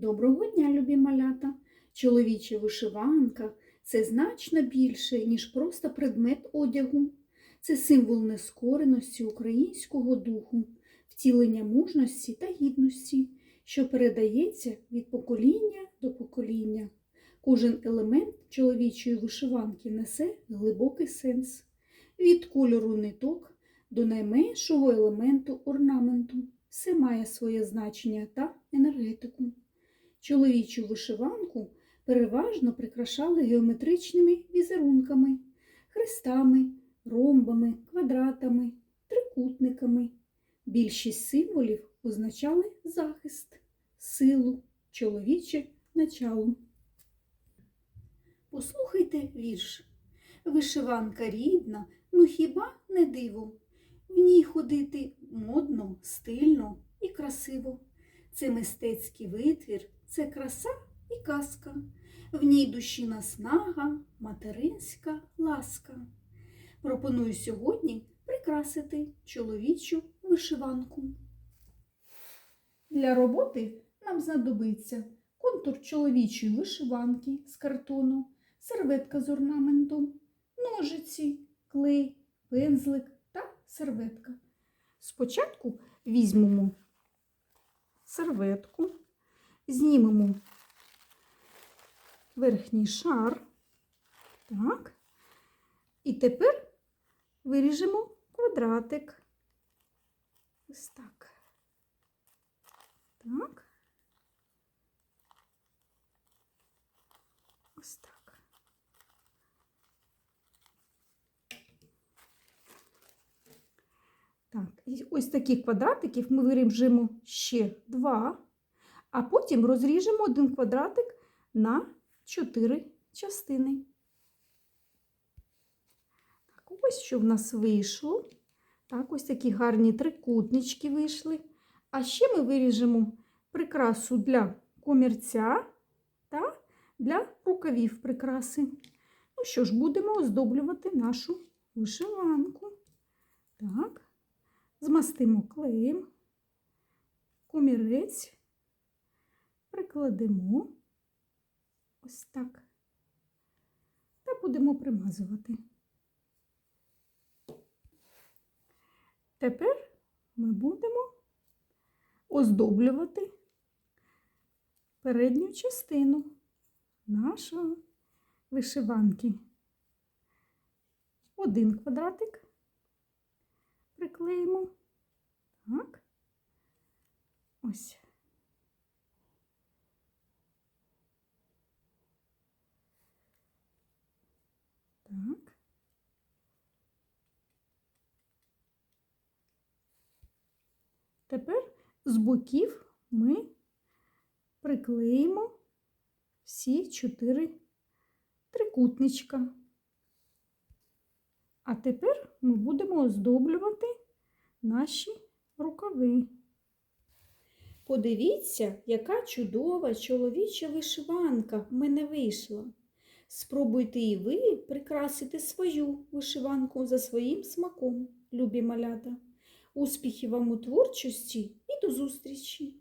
Доброго дня, любі малята! Чоловіча вишиванка це значно більше, ніж просто предмет одягу. Це символ нескореності українського духу, втілення мужності та гідності, що передається від покоління до покоління. Кожен елемент чоловічої вишиванки несе глибокий сенс від кольору ниток до найменшого елементу орнаменту. Все має своє значення та енергетику. Чоловічу вишиванку переважно прикрашали геометричними візерунками, хрестами, ромбами, квадратами, трикутниками. Більшість символів означали захист, силу, чоловіче начало. Послухайте вірш. Вишиванка рідна, ну хіба не диво? В ній ходити модно, стильно і красиво. Це мистецький витвір, це краса і казка. В ній душі наснага, материнська ласка. Пропоную сьогодні прикрасити чоловічу вишиванку. Для роботи нам знадобиться контур чоловічої вишиванки з картону, серветка з орнаментом, ножиці, клей, пензлик та серветка. Спочатку візьмемо серветку, знімемо верхній шар. Так. І тепер виріжемо квадратик. Ось так. Так. Ось так. Так, і ось таких квадратиків ми виріжемо ще два, а потім розріжемо один квадратик на чотири частини. Так, ось що в нас вийшло. Так, ось такі гарні трикутнички вийшли. А ще ми виріжемо прикрасу для комірця та для рукавів прикраси. Ну що ж, будемо оздоблювати нашу вишиванку. Так, змастимо клеєм, комірець, прикладемо ось так. Та будемо примазувати. Тепер ми будемо оздоблювати передню частину нашої вишиванки. Один квадратик приклеїмо. Так. Ось. Так. Тепер з боків ми приклеїмо всі чотири трикутничка. А тепер ми будемо оздоблювати наші рукави. Подивіться, яка чудова чоловіча вишиванка в мене вийшла. Спробуйте і ви прикрасити свою вишиванку за своїм смаком, любі малята. Успіхів вам у творчості і до зустрічі!